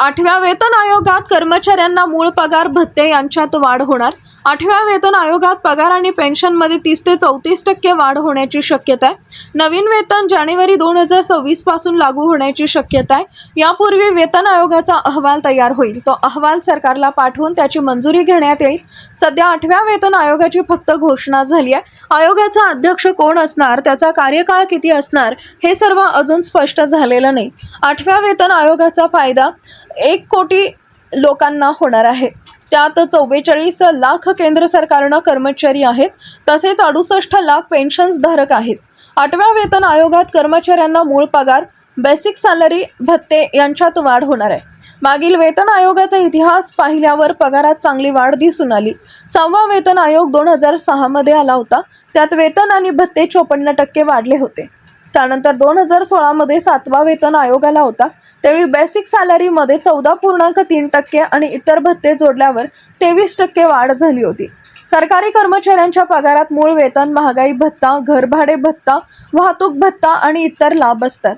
आठव्या वेतन आयोगात कर्मचाऱ्यांना मूळ पगार भत्ते यांच्यात वाढ होणार. आठव्या वेतन आयोगात पगार आणि पेन्शनमध्ये तीस ते चौतीस टक्के वाढ होण्याची शक्यता आहे. नवीन वेतन जानेवारी दोन हजार सव्वीसपासून लागू होण्याची शक्यता आहे. यापूर्वी वेतन आयोगाचा अहवाल तयार होईल. तो अहवाल सरकारला पाठवून त्याची मंजुरी घेण्यात येईल. सध्या आठव्या वेतन आयोगाची फक्त घोषणा झाली आहे. आयोगाचा अध्यक्ष कोण असणार त्याचा कार्यकाळ किती असणार हे सर्व अजून स्पष्ट झालेलं नाही. आठव्या वेतन आयोगाचा फायदा एक कोटी लोकांना होणार आहे. त्यात चव्वेचाळीस लाख केंद्र सरकारनं कर्मचारी आहेत तसेच अडुसष्ट लाख पेन्शन्स धारक आहेत. आठव्या वेतन आयोगात कर्मचाऱ्यांना मूळ पगार बेसिक सॅलरी भत्ते यांच्यात वाढ होणार आहे. मागील वेतन आयोगाचा इतिहास पाहिल्यावर पगारात चांगली वाढ दिसून आली. सहावा वेतन आयोग दोन हजार सहामध्ये आला होता. त्यात वेतन आणि भत्ते चोपन्न टक्के वाढले होते. त्यानंतर दोन हजार सोळामध्ये सातवा वेतन आयोग आला होता. त्यावेळी बेसिक सॅलरीमध्ये चौदा पूर्णांक तीन टक्के आणि इतर भत्ते जोडल्यावर तेवीस टक्के वाढ झाली होती. सरकारी कर्मचाऱ्यांच्या पगारात मूळ वेतन महागाई भत्ता घरभाडे भत्ता वाहतूक भत्ता आणि इतर लाभ असतात.